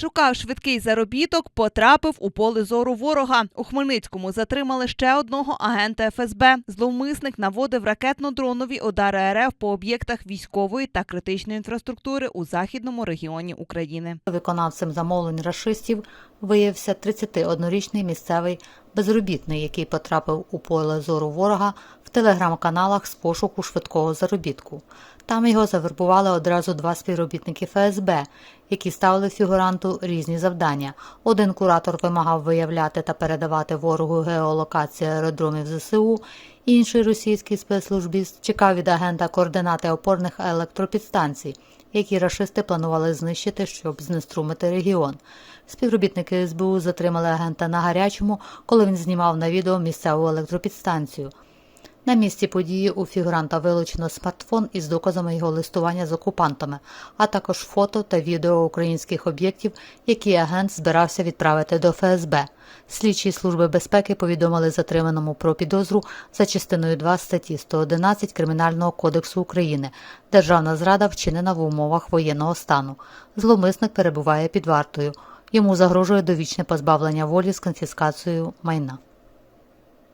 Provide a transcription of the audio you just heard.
Шукав швидкий заробіток, потрапив у поле зору ворога. У Хмельницькому затримали ще одного агента ФСБ. Зловмисник наводив ракетно-дронові удари РФ по об'єктах військової та критичної інфраструктури у західному регіоні України. Виконавцем замовлень рашистів виявився 31-річний місцевий безробітний, який потрапив у поле зору ворога в телеграм-каналах з пошуку швидкого заробітку. Там його завербували одразу два співробітники ФСБ, які ставили фігуранту різні завдання. Один куратор вимагав виявляти та передавати ворогу геолокації аеродромів ЗСУ, інший російський спецслужбіст чекав від агента координати опорних електропідстанцій, які рашисти планували знищити, щоб знеструмити регіон. Співробітники СБУ затримали агента на гарячому, коли він знімав на відео місцеву електропідстанцію. На місці події у фігуранта вилучено смартфон із доказами його листування з окупантами, а також фото та відео українських об'єктів, які агент збирався відправити до ФСБ. Слідчі служби безпеки повідомили затриманому про підозру за частиною 2 статті 111 Кримінального кодексу України. Державна зрада вчинена в умовах воєнного стану. Зловмисник перебуває під вартою. Йому загрожує довічне позбавлення волі з конфіскацією майна.